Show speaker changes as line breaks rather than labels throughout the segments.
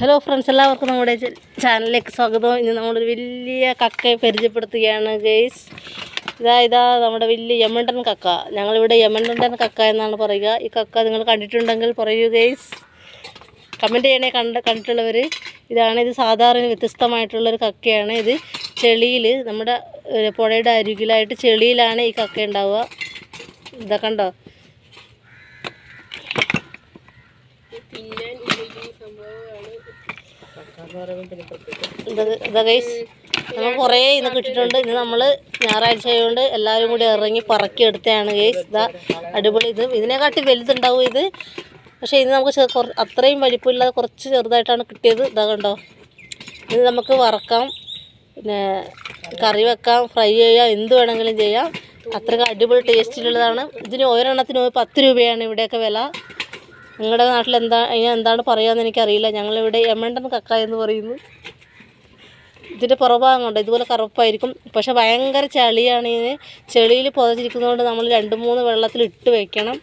Hello friends എല്ലാവർക്കും നമ്മുടെ ചാനലിലേക്ക് സ്വാഗതം. ഇന്ന് നമ്മളൊരു വലിയ കക്കയെ പരിചയപ്പെടുത്തുകയാണ് ഗെയ്സ് ഇതാ ഇതാ നമ്മുടെ വലിയ യമണ്ടൻ കക്ക. ഞങ്ങളിവിടെ യമണ്ടൻ കക്ക എന്നാണ് പറയുക. ഈ കക്ക നിങ്ങൾ കണ്ടിട്ടുണ്ടെങ്കിൽ പറയൂ ഗെയ്സ് കമന്റ് ചെയ്യണേ കണ്ട കണ്ടിട്ടുള്ളവർ ഇതാണ് ഇത് സാധാരണ വ്യത്യസ്തമായിട്ടുള്ളൊരു കക്കയാണ്. ഇത് ചെളിയിൽ നമ്മുടെ പുഴയുടെ അരികിലായിട്ട് ചെളിയിലാണ് ഈ കക്ക ഉണ്ടാവുക. ഇതാ കണ്ടോ? പിന്നെ നമ്മൾ കുറേ ഇന്ന് കിട്ടിയിട്ടുണ്ട് ഇന്ന് നമ്മൾ ഞായറാഴ്ച ആയതുകൊണ്ട് എല്ലാവരും കൂടി ഇറങ്ങി പറക്കി എടുത്തതാണ് ഗേസ് ഇതാ അടിപൊളി ഇത്. ഇതിനെക്കാട്ടി വലുതുണ്ടാവും ഇത്. പക്ഷേ ഇത് നമുക്ക് അത്രയും വലിപ്പമില്ലാതെ കുറച്ച് ചെറുതായിട്ടാണ് കിട്ടിയത്. ഇതാ കണ്ടോ? ഇത് നമുക്ക് വറക്കാം. പിന്നെ കറി വെക്കാം ഫ്രൈ ചെയ്യാം എന്ത് വേണമെങ്കിലും ചെയ്യാം. അത്രയ്ക്ക് അടിപൊളി ടേസ്റ്റിലുള്ളതാണ് ഇതിന് ഒരെണ്ണത്തിന് പത്ത് രൂപയാണ് ഇവിടെയൊക്കെ വില. നിങ്ങളുടെ നാട്ടിൽ എന്താ അതിന് എന്താണ് പറയുകയെന്ന് എനിക്കറിയില്ല. ഞങ്ങളിവിടെ എമണ്ടൻ കക്ക എന്ന് പറയുന്നു. ഇതിന്റെ പുറഭാഗം കണ്ടോ ഇതുപോലെ കറുപ്പായിരിക്കും. പക്ഷേ ഭയങ്കര ചളിയാണ് ഇതിന് ചെളിയിൽ പുതച്ചിരിക്കുന്നതുകൊണ്ട് നമ്മൾ രണ്ട് മൂന്ന് വെള്ളത്തിൽ ഇട്ട് വെക്കണം.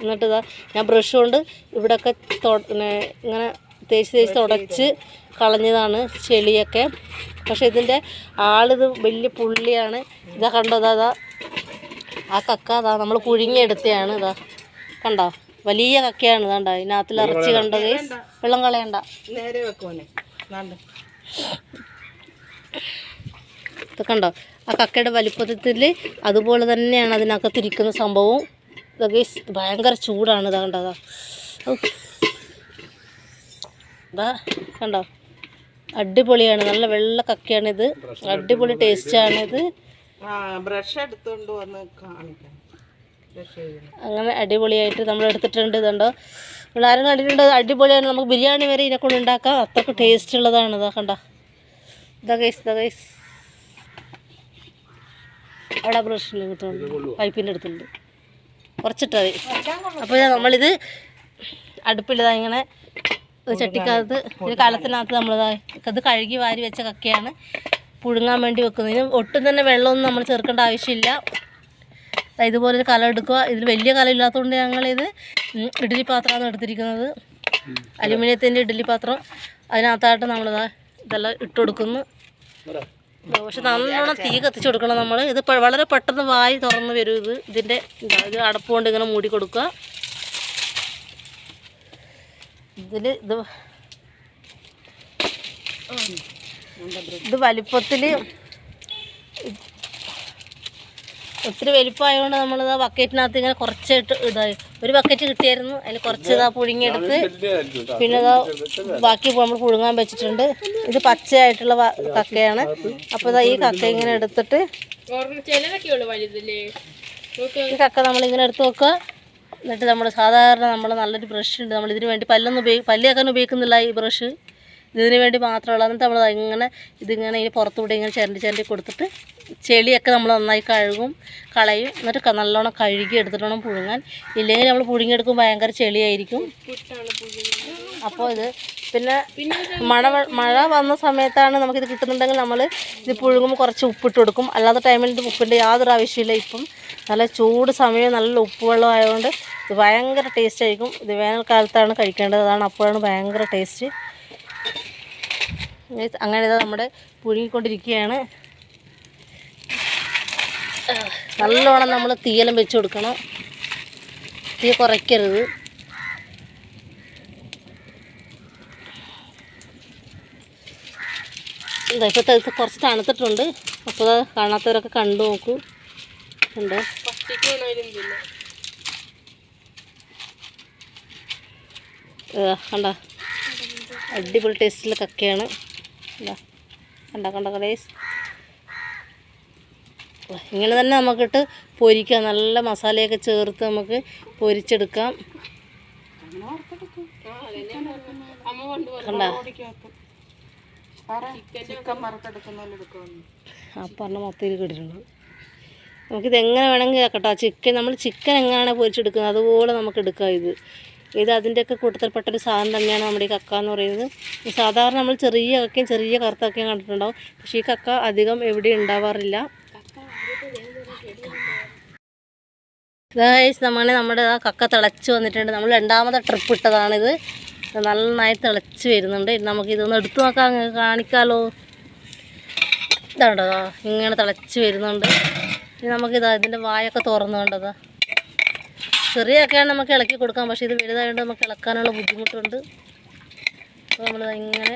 എന്നിട്ട് ഇതാ ഞാൻ ബ്രഷ് കൊണ്ട് ഇവിടെയൊക്കെ ഇങ്ങനെ തേച്ച് തേച്ച് തുടച്ച് കളഞ്ഞതാണ് ചെളിയൊക്കെ. പക്ഷെ ഇതിന്റെ ആളിത് വലിയ പുള്ളിയാണ്. ഇതാ കണ്ടോ അതാ ആ കക്ക അതാ നമ്മൾ പുഴുങ്ങിയെടുത്തതാണ് ഇതാ. കണ്ടോ? വലിയ കക്കയാണ് ഇതാണ്ട. ഇതിനകത്തിൽ ഇറച്ചി കണ്ടത്. വെള്ളം കളയണ്ട.
നേരെ വെക്കുവാനെ ഇതൊക്കെ
ഉണ്ടോ കണ്ടോ? ആ കക്കയുടെ വലിപ്പത്തിൽ അതുപോലെ തന്നെയാണ് അതിനകത്തിരിക്കുന്ന സംഭവം ഇതൊക്കെ ഭയങ്കര ചൂടാണ് ഇതാ കണ്ടോ? അതാ ഇതാ കണ്ടോ? അടിപൊളിയാണ്. നല്ല വെള്ള കക്കയാണിത്. അടിപൊളി ടേസ്റ്റാണിത്
ബ്രഷ് എടുത്തോണ്ട് വന്ന് കാണിക്കാം.
അങ്ങനെ അടിപൊളിയായിട്ട് നമ്മൾ എടുത്തിട്ടുണ്ട് ഇതുണ്ടോ? നമ്മൾ ആരും കണ്ടിട്ടുണ്ട്? അടിപൊളിയാണ് നമുക്ക് ബിരിയാണി വരെ ഇതിനെ കൊണ്ട് ഉണ്ടാക്കാം. അത്രയ്ക്ക് ടേസ്റ്റ് ഉള്ളതാണ്. ഇതാ കണ്ട. ഇതാ ഗൈസ് അവിടെ ബ്രഷിൽ കിട്ടുന്നുണ്ട് പൈപ്പിന്റെ അടുത്തുണ്ട്. കുറച്ചിട്ടാ മതി. അപ്പോൾ നമ്മളിത് അടുപ്പിലിതാ ഇങ്ങനെ ചട്ടിക്കകത്ത് ഒരു കാലത്തിനകത്ത് നമ്മളിതാ ഇത് കഴുകി വാരി വെച്ച കക്കയാണ് പുഴുങ്ങാൻ വേണ്ടി വെക്കുന്നത്. ഇതിന് ഒട്ടും തന്നെ വെള്ളമൊന്നും നമ്മൾ ചേർക്കേണ്ട ആവശ്യമില്ല. ഇതുപോലൊരു കല എടുക്കുക. ഇതിൽ വലിയ കല ഇല്ലാത്തതുകൊണ്ട് ഞങ്ങളിത് ഇഡ്ഡലി പാത്രമാണ് എടുത്തിരിക്കുന്നത്. അലുമിനിയത്തിന്റെ ഇഡ്ഡലി പാത്രം. അതിനകത്തായിട്ട് നമ്മളിതാ ഇതെല്ലാം ഇട്ട് കൊടുക്കുന്നു. പക്ഷെ നല്ലോണം തീ കത്തിച്ച് കൊടുക്കണം നമ്മൾ ഇത് വളരെ പെട്ടെന്ന് വായി തുറന്ന് വരും ഇത്. ഇതിന്റെ ഇതാ, ഇത് അടപ്പ് കൊണ്ട് ഇങ്ങനെ മൂടി കൊടുക്കുക. ഇതിൽ ഇത് ഇത് വലിപ്പത്തിൽ ഒത്തിരി വലിപ്പമായതുകൊണ്ട് നമ്മളിത് ബക്കറ്റിനകത്ത് ഇങ്ങനെ കുറച്ചിട്ട് ഇതായി ഒരു ബക്കറ്റ് കിട്ടിയായിരുന്നു. അതിൽ കുറച്ച് ഇതാ പുഴുങ്ങിയെടുത്ത് പിന്നെ ഇതാ ബാക്കി നമ്മൾ പുഴുങ്ങാൻ വെച്ചിട്ടുണ്ട്. ഇത് പച്ചയായിട്ടുള്ള കക്കയാണ്. അപ്പോൾ ഇതാ ഈ കക്ക ഇങ്ങനെ എടുത്തിട്ട് ഈ കക്ക നമ്മളിങ്ങനെ എടുത്ത് വെക്കുക എന്നിട്ട് നമ്മൾ സാധാരണ നമ്മൾ നല്ലൊരു ബ്രഷ് ഉണ്ട്. നമ്മൾ ഇതിന് വേണ്ടി പല്ലൊന്നും ഉപയോഗി പല്ലിയാക്കാൻ ഉപയോഗിക്കുന്നില്ല ഈ ബ്രഷ് ഇതിന് വേണ്ടി മാത്രമുള്ള എന്നിട്ട് നമ്മൾ ഇങ്ങനെ ഇതിങ്ങനെ ഈ പുറത്തുകൂടെ ഇങ്ങനെ ചിരണ്ടി ചിരണ്ടി കൊടുത്തിട്ട് ചെളിയൊക്കെ നമ്മൾ നന്നായി കഴുകും കളയും. എന്നിട്ട് നല്ലോണം കഴുകി എടുത്തിട്ട് വേണം പുഴുങ്ങാൻ. ഇല്ലെങ്കിൽ നമ്മൾ പുഴുങ്ങിയെടുക്കുമ്പോൾ ഭയങ്കര ചെളിയായിരിക്കും. അപ്പോൾ ഇത് പിന്നെ മഴ മഴ വന്ന സമയത്താണ് നമുക്കിത് കിട്ടുന്നുണ്ടെങ്കിൽ നമ്മൾ ഇത് പുഴുങ്ങുമ്പോൾ കുറച്ച് ഉപ്പിട്ട് കൊടുക്കും. അല്ലാത്ത ടൈമിൽ ഇത് ഉപ്പിന്റെ യാതൊരു ആവശ്യമില്ല ഇപ്പം. നല്ല ചൂട് സമയം നല്ല ഉപ്പ് വെള്ളം ആയതുകൊണ്ട് ഇത് ഭയങ്കര ടേസ്റ്റ് ആയിരിക്കും. ഇത് വേനൽക്കാലത്താണ് കഴിക്കേണ്ടത്. അതാണ് അപ്പോഴാണ് ഭയങ്കര ടേസ്റ്റ് അങ്ങനെ ഇതാ നമ്മുടെ പുഴുങ്ങിക്കൊണ്ടിരിക്കുകയാണ്. നല്ലോണം നമ്മൾ തീയെല്ലാം വെച്ച് കൊടുക്കണം. തീ കുറയ്ക്കരുത്. എന്താ ഇപ്പോൾ ഇത് കുറച്ച് തണുത്തിട്ടുണ്ട്. അപ്പോൾ കാണാത്തവരൊക്കെ കണ്ടു നോക്കൂ. ഉണ്ട് കണ്ട? അടിപൊളി ടേസ്റ്റിലെ കക്കയാണ്. എന്താ കണ്ട കണ്ട കടേസ് ഇങ്ങനെ തന്നെ നമുക്കിട്ട് പൊരിക്കാം. നല്ല മസാലയൊക്കെ ചേർത്ത് നമുക്ക് പൊരിച്ചെടുക്കാം. കണ്ട? ആ പറഞ്ഞ മൊത്തം ഇത് കിട്ടിയിട്ടുണ്ട്. നമുക്കിത് എങ്ങനെ വേണമെങ്കിൽ കേട്ടോ ചിക്കൻ നമ്മൾ ചിക്കൻ എങ്ങനെയാണ് പൊരിച്ചെടുക്കുന്നത്? അതുപോലെ നമുക്ക് എടുക്കാം ഇത്. ഇത് അതിന്റെയൊക്കെ കൂട്ടത്തിൽപ്പെട്ടൊരു സാധനം തന്നെയാണ് നമ്മുടെ ഈ കക്ക എന്ന് പറയുന്നത്. സാധാരണ നമ്മൾ ചെറിയ കക്കയും ചെറിയ കറുത്തക്കയും കണ്ടിട്ടുണ്ടാവും. പക്ഷേ ഈ കക്ക അധികം എവിടെ ഉണ്ടാവാറില്ല. ഗൈസ് നമ്മളെ നമ്മുടെ ആ കക്ക തിളച്ച് വന്നിട്ടുണ്ട്. നമ്മൾ രണ്ടാമത്തെ ട്രിപ്പ് ഇട്ടതാണിത്. നന്നായി തിളച്ച് വരുന്നുണ്ട്. നമുക്ക് ഇതൊന്ന് എടുത്തു നോക്കാം. കാണിക്കാമല്ലോ ഇതാണ്ടോ ഇങ്ങനെ തിളച്ച് വരുന്നുണ്ട്. നമുക്കിതാ ഇതിന്റെ വായൊക്കെ തുറന്നു ചെറിയൊക്കെയാണ് നമുക്ക് ഇളക്കി കൊടുക്കാം പക്ഷേ ഇത് വലുതായതുകൊണ്ട് നമുക്ക് ഇളക്കാനുള്ള ബുദ്ധിമുട്ടുണ്ട്. അപ്പോൾ നമ്മൾ ഇങ്ങനെ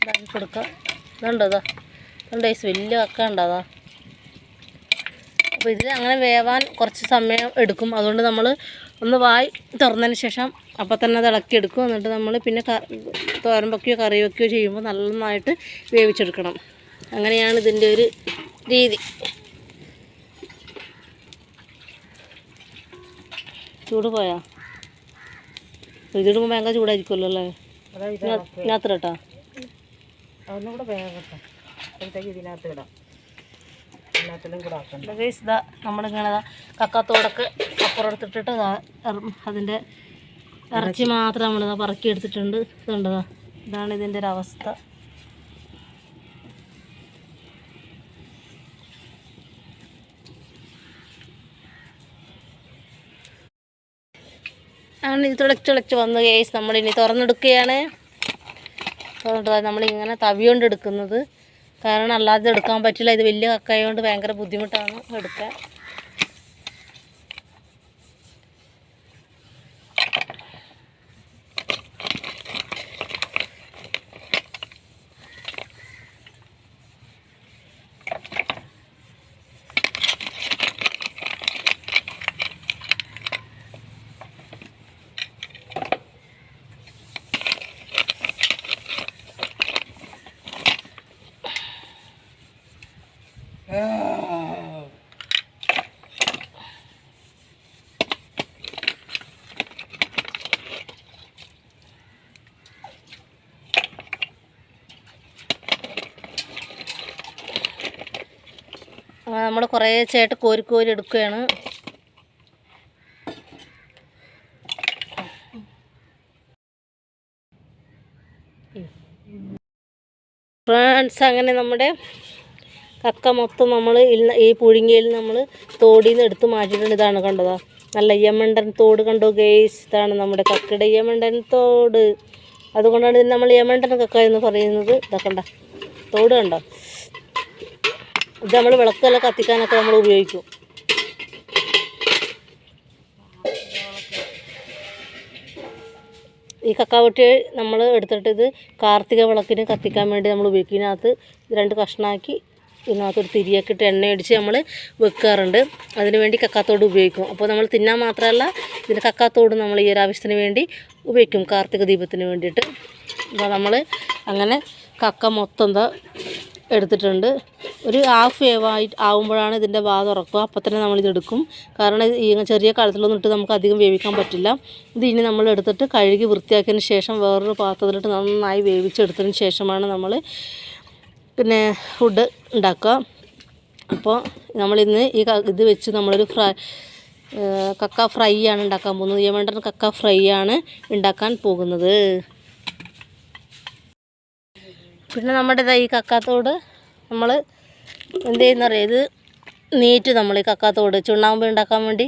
ഇതാക്കി കൊടുക്കാം. ഇതുണ്ടോ ഇതാ? ഇതുണ്ട് ഈ വലിയ വക്ക ഉണ്ടോ അപ്പോൾ ഇതിൽ അങ്ങനെ വേവാൻ കുറച്ച് സമയം എടുക്കും. അതുകൊണ്ട് നമ്മൾ ഒന്ന് വായി തുറന്നതിന് ശേഷം അപ്പോൾ തന്നെ അത് ഇളക്കിയെടുക്കും എന്നിട്ട് നമ്മൾ പിന്നെ തോരൻ വയ്ക്കുകയോ കറി വയ്ക്കുകയോ ചെയ്യുമ്പോൾ നന്നായിട്ട് വേവിച്ചെടുക്കണം. അങ്ങനെയാണ് ഇതിന്റെ ഒരു രീതി. ചൂട് പോയാ ഇതിടുമ്പോൾ ഭയങ്കര ചൂടായിരിക്കുമല്ലോ അല്ലേ?
കൂടെ വേഗം കേട്ടോ അപ്പോഴത്തേക്ക് ഇതിനകത്ത് ഇടാം.
ഇതാ നമ്മളിങ്ങനെ കക്കാത്തോടൊക്കെ അപ്പുറം എടുത്തിട്ടിട്ട് അതിന്റെ അതിന്റെ ഇറച്ചി മാത്രം നമ്മളിതാ പറക്കി എടുത്തിട്ടുണ്ട് ഇതുണ്ടതാ ഇതാണ് ഇതിന്റെ ഒരു അവസ്ഥ ഇത് തിളച്ച് തിളച്ച് വന്ന് കേസ് നമ്മളിനി തുറന്നെടുക്കുകയാണ്. തുറന്നിട്ട് നമ്മളിങ്ങനെ തവി കൊണ്ട് എടുക്കുന്നത്. കാരണം അല്ലാതെ എടുക്കാൻ പറ്റില്ല. ഇത് വലിയ കക്കായ കൊണ്ട് ഭയങ്കര ബുദ്ധിമുട്ടാണ് എടുക്കാൻ. നമ്മൾ കുറേ ചേട്ട് കോരി കോരി എടുക്കുകയാണ്. ഫ്രണ്ട്സ് അങ്ങനെ നമ്മുടെ കക്ക മൊത്തം നമ്മൾ ഈ പുഴുങ്ങിയിൽ നമ്മൾ തോടിൽ നിന്ന് എടുത്ത് മാറ്റിയിട്ടുണ്ട്. ഇതാണ് കണ്ടതാ. നല്ല യമണ്ടൻ തോട് കണ്ടോ ഗേസ് ഇതാണ് നമ്മുടെ കക്കയുടെ യമണ്ടൻ തോട്. അതുകൊണ്ടാണ് ഇതിന് നമ്മൾ യമണ്ടൻ കക്ക എന്ന് പറയുന്നത്. ഇതാക്കണ്ട കണ്ട. തോട് കണ്ടോ? ഇത് നമ്മൾ വിളക്കെല്ലാം കത്തിക്കാനൊക്കെ നമ്മൾ ഉപയോഗിക്കും. ഈ കക്കാവട്ടി നമ്മൾ എടുത്തിട്ട് ഇത് കാർത്തിക വിളക്കിന് കത്തിക്കാൻ വേണ്ടി നമ്മൾ ഉപയോഗിക്കും. ഇതിനകത്ത് രണ്ട് കഷ്ണമാക്കി ഇതിനകത്ത് ഒരു തിരിയൊക്കെ ഇട്ട് എണ്ണ അടിച്ച് നമ്മൾ വെക്കാറുണ്ട്. അതിന് വേണ്ടി കക്കാത്തോട് ഉപയോഗിക്കും. അപ്പോൾ നമ്മൾ തിന്നാൻ മാത്രമല്ല ഇതിന് കക്കാത്തോട് നമ്മൾ ഈ ഒരു ആവശ്യത്തിന് വേണ്ടി ഉപയോഗിക്കും. കാർത്തിക ദീപത്തിന് വേണ്ടിയിട്ട്. അപ്പോൾ നമ്മൾ അങ്ങനെ കക്ക മൊത്തം എടുത്തിട്ടുണ്ട്. ഒരു ഹാഫ് വേവായി ആവുമ്പോഴാണ് ഇതിന്റെ വാ തുറക്കുക അപ്പോൾ തന്നെ നമ്മളിത് എടുക്കും. കാരണം ഈ ചെറിയ കാലത്തിലൊന്നും ഇട്ട് നമുക്ക് അധികം വേവിക്കാൻ പറ്റില്ല. ഇത് ഇനി നമ്മൾ എടുത്തിട്ട് കഴുകി വൃത്തിയാക്കിയതിന് ശേഷം വേറൊരു പാത്രത്തിലിട്ട് നന്നായി വേവിച്ചെടുത്തതിന് ശേഷമാണ് നമ്മൾ പിന്നെ ഫുഡ് ഉണ്ടാക്കുക അപ്പോൾ നമ്മളിന്ന് ഈ ഇത് വെച്ച് നമ്മളൊരു ഫ്രൈ കക്ക ഫ്രൈ ആണ് ഉണ്ടാക്കാൻ പോകുന്നത്. യമണ്ടൻ കക്ക ഫ്രൈ ആണ് ഉണ്ടാക്കാൻ പോകുന്നത്. പിന്നെ നമ്മുടെ ഈ കക്കാത്തോട് നമ്മൾ എന്ത് ചെയ്യുന്നറിയാം ഇത് നീറ്റ് നമ്മൾ ഈ കക്കാത്തോട് ചുണ്ണാമ്പ് ഉണ്ടാക്കാൻ വേണ്ടി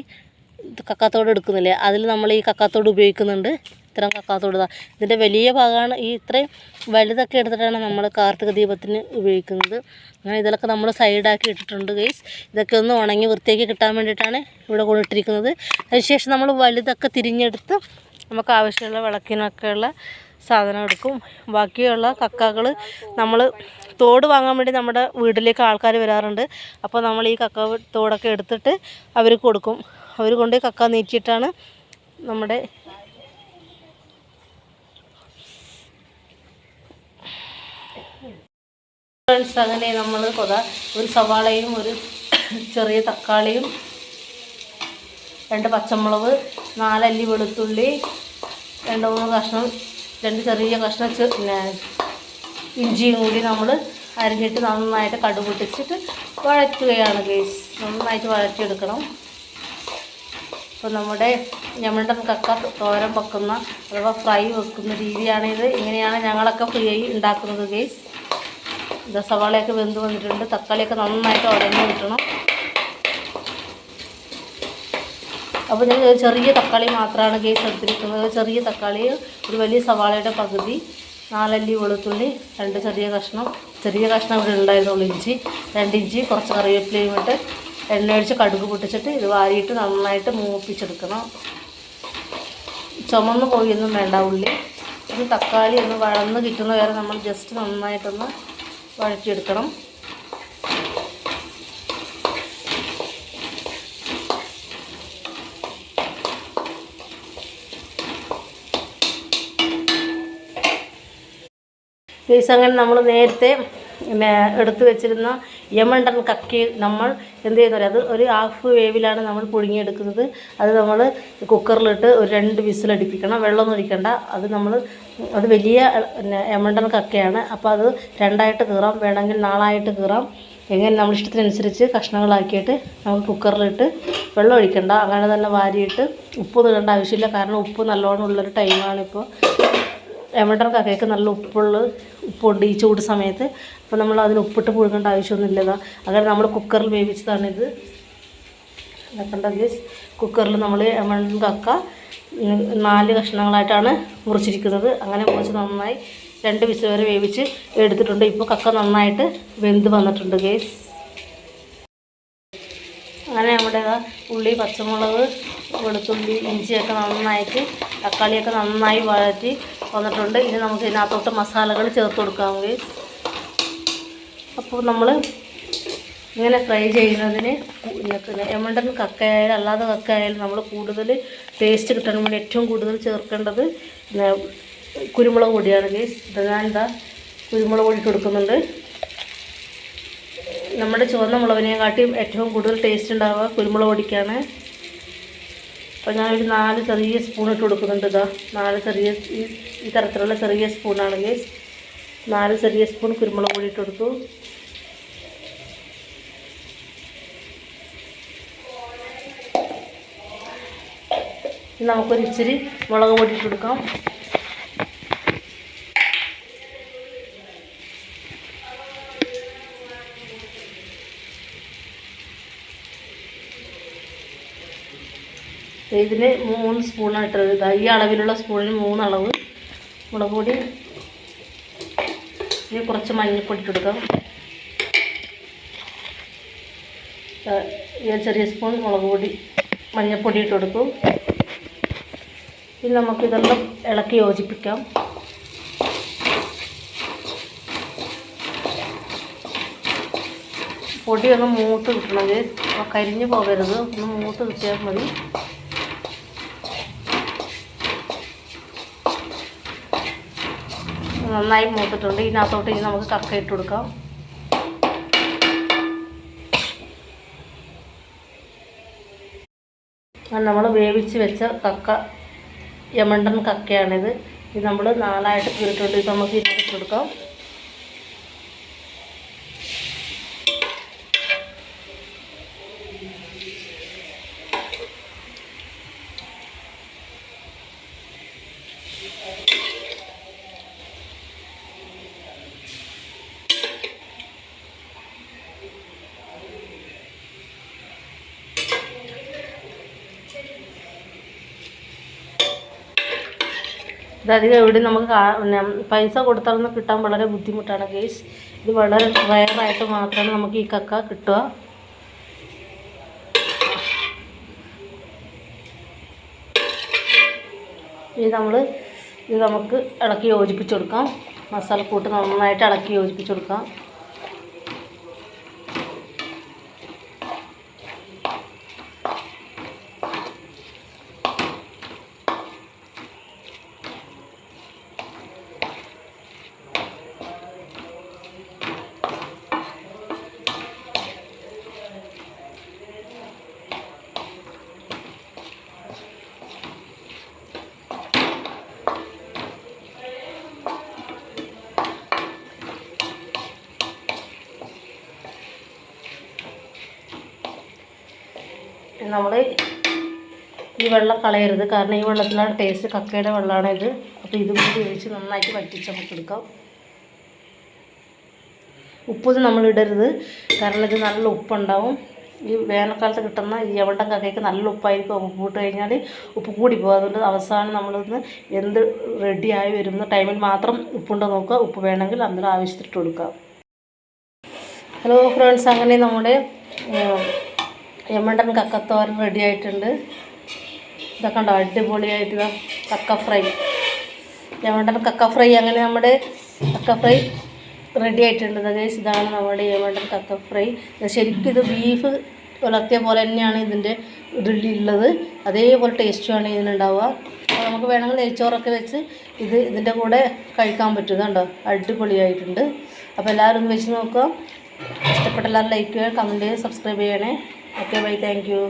കക്കാത്തോട് എടുക്കുന്നില്ലേ? അതിൽ നമ്മൾ ഈ കക്കാത്തോട് ഉപയോഗിക്കുന്നുണ്ട്. ഇത്തരം കക്കാത്തോട് ഇതാ ഇതിന്റെ വലിയ ഭാഗമാണ് ഈ ഇത്രയും വലുതൊക്കെ എടുത്തിട്ടാണ് നമ്മൾ കാർത്തിക ദീപത്തിന് ഉപയോഗിക്കുന്നത്. അങ്ങനെ ഇതിലൊക്കെ നമ്മൾ സൈഡാക്കി ഇട്ടിട്ടുണ്ട് ഗൈസ് ഇതൊക്കെ ഒന്ന് ഉണങ്ങി വൃത്തിയാക്കി കിട്ടാൻ വേണ്ടിയിട്ടാണ് ഇവിടെ കൊണ്ടിട്ടിരിക്കുന്നത്. അതിനുശേഷം നമ്മൾ വലുതൊക്കെ തിരിഞ്ഞെടുത്ത് നമുക്ക് ആവശ്യമുള്ള വിളക്കിനൊക്കെയുള്ള സാധനം എടുക്കും. ബാക്കിയുള്ള കക്കകൾ നമ്മൾ തോട് വാങ്ങാൻ വേണ്ടി നമ്മുടെ വീട്ടിലേക്ക് ആൾക്കാർ വരാറുണ്ട്. അപ്പോൾ നമ്മൾ ഈ കക്ക തോടൊക്കെ എടുത്തിട്ട് അവർക്ക് കൊടുക്കും. അവർ കൊണ്ട് കക്ക നീറ്റിയിട്ടാണ് നമ്മുടെ ഫ്രണ്ട്സ് അങ്ങനെ നമ്മൾ കൊത ഒരു സവാളയും ഒരു ചെറിയ തക്കാളിയും രണ്ട് പച്ചമുളക് നാലല്ലി വെളുത്തുള്ളി രണ്ട് മൂന്ന് കഷ്ണം രണ്ട് ചെറിയ കഷ്ണം പിന്നെ ഇഞ്ചിയും കൂടി നമ്മൾ അരിഞ്ഞിട്ട് നന്നായിട്ട് കടുക് പൊട്ടിച്ചിട്ട് വഴറ്റുകയാണ് ഗേസ് നന്നായിട്ട് വഴറ്റിയെടുക്കണം. അപ്പോൾ നമ്മുടെ ഞമ്മളുടെ കക്ക തോരൻ വെക്കുന്ന അഥവാ ഫ്രൈ വെക്കുന്ന രീതിയാണിത്. ഇങ്ങനെയാണ് ഞങ്ങളൊക്കെ ഫ്രീ ഉണ്ടാക്കുന്നത് ഗേസ് ഇത് സവാളയൊക്കെ വെന്ത് വന്നിട്ടുണ്ട്. തക്കാളിയൊക്കെ നന്നായിട്ട് ഉടഞ്ഞു കിട്ടണം. അപ്പോൾ ഞാൻ ചെറിയ തക്കാളി മാത്രമാണ് കേസ് എടുത്തിരിക്കുന്നത്. ചെറിയ തക്കാളി ഒരു വലിയ സവാളയുടെ പകുതി നാലല്ലി വെളുത്തുള്ളി രണ്ട് ചെറിയ കഷ്ണം. ചെറിയ കഷ്ണം ഇവിടെ ഉണ്ടായിരുന്നുള്ളൂ ഇഞ്ചി രണ്ട് ഇഞ്ചി കുറച്ച് കറിവേപ്പിലയും ഇട്ട് എണ്ണ ഒഴിച്ച് കടുക് പൊട്ടിച്ചിട്ട് ഇത് വാരിയിട്ട് നന്നായിട്ട് മൂപ്പിച്ചെടുക്കണം. ചുമന്ന് പോയൊന്നും വേണ്ട ഉള്ളി. ഇത് തക്കാളി ഒന്ന് വഴന്ന് കിട്ടുന്ന വരെ നമ്മൾ ജസ്റ്റ് നന്നായിട്ടൊന്ന് വഴറ്റിയെടുക്കണം. ഗൈസ് അങ്ങനെ നമ്മൾ നേരത്തെ എടുത്തു വെച്ചിരുന്ന യമണ്ടൻ കക്കി നമ്മൾ എന്ത് ചെയ്യുന്ന അത് ഒരു ഹാഫ് വേവിലാണ് നമ്മൾ പുഴുങ്ങിയെടുക്കുന്നത്. അത് നമ്മൾ കുക്കറിലിട്ട് ഒരു രണ്ട് വിസിലടിപ്പിക്കണം വെള്ളമൊന്നും ഒഴിക്കണ്ട. അത് നമ്മൾ അത് വലിയ പിന്നെ യമണ്ടൻ കക്കയാണ്. അപ്പോൾ അത് രണ്ടായിട്ട് കീറാം. വേണമെങ്കിൽ നാളായിട്ട് കീറാം. എങ്ങനെ നമ്മൾ ഇഷ്ടത്തിനനുസരിച്ച് കഷ്ണങ്ങളാക്കിയിട്ട് നമുക്ക് കുക്കറിലിട്ട് വെള്ളം ഒഴിക്കണ്ട. അങ്ങനെ തന്നെ വാരിയിട്ട് ഉപ്പ് ഇടേണ്ട ആവശ്യമില്ല. കാരണം ഉപ്പ് നല്ലോണം ഉള്ളൊരു ടൈമാണിപ്പോൾ എമണ്ടർ കക്കയ്ക്ക് നല്ല ഉപ്പുള്ള ഉപ്പുണ്ട് ഈ ചൂട് സമയത്ത്. അപ്പോൾ നമ്മൾ അതിന് ഉപ്പിട്ട് പുഴുങ്ങേണ്ട ആവശ്യമൊന്നുമില്ല ഇതാ അങ്ങനെ നമ്മൾ കുക്കറിൽ വേവിച്ചതാണിത് കണ്ട ഗേസ് കുക്കറിൽ നമ്മൾ എമണ്ടർ കക്ക നാല് കഷ്ണങ്ങളായിട്ടാണ് മുറിച്ചിരിക്കുന്നത്. അങ്ങനെ മുറിച്ച് നന്നായി രണ്ട് വിസിൽ വരെ വേവിച്ച് എടുത്തിട്ടുണ്ട്. ഇപ്പോൾ കക്ക നന്നായിട്ട് വെന്ത് വന്നിട്ടുണ്ട് ഗേസ് അങ്ങനെ നമ്മുടെ ഉള്ളി പച്ചമുളക് വെളുത്തുള്ളി ഇഞ്ചിയൊക്കെ നന്നായിട്ട് തക്കാളിയൊക്കെ നന്നായി വഴറ്റി വന്നിട്ടുണ്ട്. ഇനി നമുക്ക് ഇതിനകത്തോട്ട് മസാലകൾ ചേർത്ത് കൊടുക്കാം അപ്പോൾ നമ്മൾ ഇങ്ങനെ ഫ്രൈ ചെയ്യുന്നതിന് എമണ്ടൻ കക്കയായാലും അല്ലാതെ കക്കയായാലും നമ്മൾ കൂടുതൽ ടേസ്റ്റ് കിട്ടാൻ വേണ്ടി ഏറ്റവും കൂടുതൽ ചേർക്കേണ്ടത് കുരുമുളക് പൊടിയാണ് ഗേസ്. ഇത് ഞാൻ എന്താ കുരുമുളക് പൊടി കൊടുക്കുന്നുണ്ട്. നമ്മുടെ ചുവന്ന മുളകിനെക്കാട്ടിയും ഏറ്റവും കൂടുതൽ ടേസ്റ്റ് ഉണ്ടാവുക കുരുമുളക് പൊടിക്കാണ്. അപ്പോൾ ഞാനൊരു നാല് ചെറിയ സ്പൂൺ ഇട്ട് കൊടുക്കുന്നുണ്ട് ഇതാ. നാല് ചെറിയ ഈ തരത്തിലുള്ള ചെറിയ സ്പൂണാണ് ഗേസ് നാല് ചെറിയ സ്പൂൺ കുരുമുളക് പൊടി ഇട്ട് കൊടുത്തു. നമുക്കൊരിച്ചിരി മുളക് പൊടി ഇട്ട് കൊടുക്കാം. ഇതിന് മൂന്ന് സ്പൂണായിട്ട് ഇട്ടത് ഇതാ ഈ അളവിലുള്ള സ്പൂണിന് മൂന്നളവ്. മുളക് പൊടി ഇനി കുറച്ച് മഞ്ഞൾപ്പൊടി കൊടുക്കാം. ഈ ചെറിയ സ്പൂൺ മുളക് പൊടി മഞ്ഞൾപ്പൊടി ഇട്ട് കൊടുക്കും. ഇനി നമുക്കിതെല്ലാം ഇളക്കി യോജിപ്പിക്കാം. പൊടിയൊന്ന് മൂത്ത് കിട്ടണത് കരിഞ്ഞു പോകരുത്. ഒന്ന് മൂത്ത് കിട്ടിയാൽ മതി. നന്നായി മൂത്തിട്ടുണ്ട്. ഇതിനകത്തോട്ട് ഇനി നമുക്ക് കക്ക ഇട്ട് കൊടുക്കാം. നമ്മൾ വേവിച്ച് വെച്ച കക്ക യമണ്ടൻ കക്കയാണിത് ഇത് നമ്മൾ നാലായിട്ട് കീറിട്ടുണ്ട് ഇത് നമുക്ക് ഇട്ട് കൊടുക്കാം. ഇതധികം എവിടെ നമുക്ക് പൈസ കൊടുത്താലൊന്നും കിട്ടാൻ വളരെ ബുദ്ധിമുട്ടാണ് കേസ് ഇത് വളരെ റയറായിട്ട് മാത്രമാണ് നമുക്ക് ഈ കക്ക കിട്ടുക. ഇനി നമ്മൾ ഇത് നമുക്ക് ഇളക്കി യോജിപ്പിച്ച് കൊടുക്കാം. മസാലക്കൂട്ട് നന്നായിട്ട് ഇളക്കി യോജിപ്പിച്ച് കൊടുക്കാം. നമ്മൾ ഈ വെള്ളം കളയരുത്. കാരണം ഈ വെള്ളത്തിലാണ് ടേസ്റ്റ് കക്കയുടെ വെള്ളമാണ് ഇത്. അപ്പോൾ ഇതും കൂടി ഒഴിച്ച് നന്നായിട്ട് വറ്റിച്ച് നമുക്ക് എടുക്കാം. ഉപ്പൊന്നും നമ്മൾ ഇടരുത്. കാരണം ഇത് നല്ല ഉപ്പുണ്ടാവും. ഈ വേനൽക്കാലത്ത് കിട്ടുന്ന ഈ യമണ്ടൻ കക്കയ്ക്ക് നല്ല ഉപ്പായിരിക്കും. ഉപ്പ് ഇട്ട് കഴിഞ്ഞാൽ ഉപ്പ് കൂടി പോകും. അതുകൊണ്ട് അവസാനം നമ്മളിന്ന് എന്ത് റെഡിയായി വരുന്ന ടൈമിൽ മാത്രം ഉപ്പുണ്ടോ നോക്കുക. ഉപ്പ് വേണമെങ്കിൽ അന്നേരം ആവശ്യത്തിട്ട് കൊടുക്കുക ഹലോ ഫ്രണ്ട്സ് അങ്ങനെ നമ്മുടെ യമണ്ടൻ കക്കത്തോരൻ റെഡി ആയിട്ടുണ്ട്. ഇതൊക്കെ ഉണ്ടോ അടിപൊളിയായിട്ട് കക്ക ഫ്രൈ. യമണ്ടൻ കക്ക ഫ്രൈ അങ്ങനെ നമ്മുടെ കക്ക ഫ്രൈ റെഡി ആയിട്ടുണ്ട്. ഗൈസ് ഇതാണ് നമ്മുടെ യമണ്ടൻ കക്ക ഫ്രൈ. ശരിക്കും ഇത് ബീഫ് പുലർത്തിയ പോലെ തന്നെയാണ് ഇതിന്റെ ഇതിലുള്ളത്. അതേപോലെ ടേസ്റ്റുമാണ് ഇതിനുണ്ടാവുക. അപ്പോൾ നമുക്ക് വേണമെങ്കിൽ നെയ്ച്ചോറൊക്കെ വെച്ച് ഇത് ഇതിന്റെ കൂടെ കഴിക്കാൻ പറ്റും. കണ്ടോ അടിപൊളിയായിട്ടുണ്ട്. അപ്പോൾ എല്ലാവരും ഒന്ന് വെച്ച് നോക്കുക. ഇഷ്ടപ്പെട്ട എല്ലാവരും ലൈക്ക് ചെയ്യുക കമന്റ് ചെയ്യുക സബ്സ്ക്രൈബ് ചെയ്യണേ. Okay bye thank you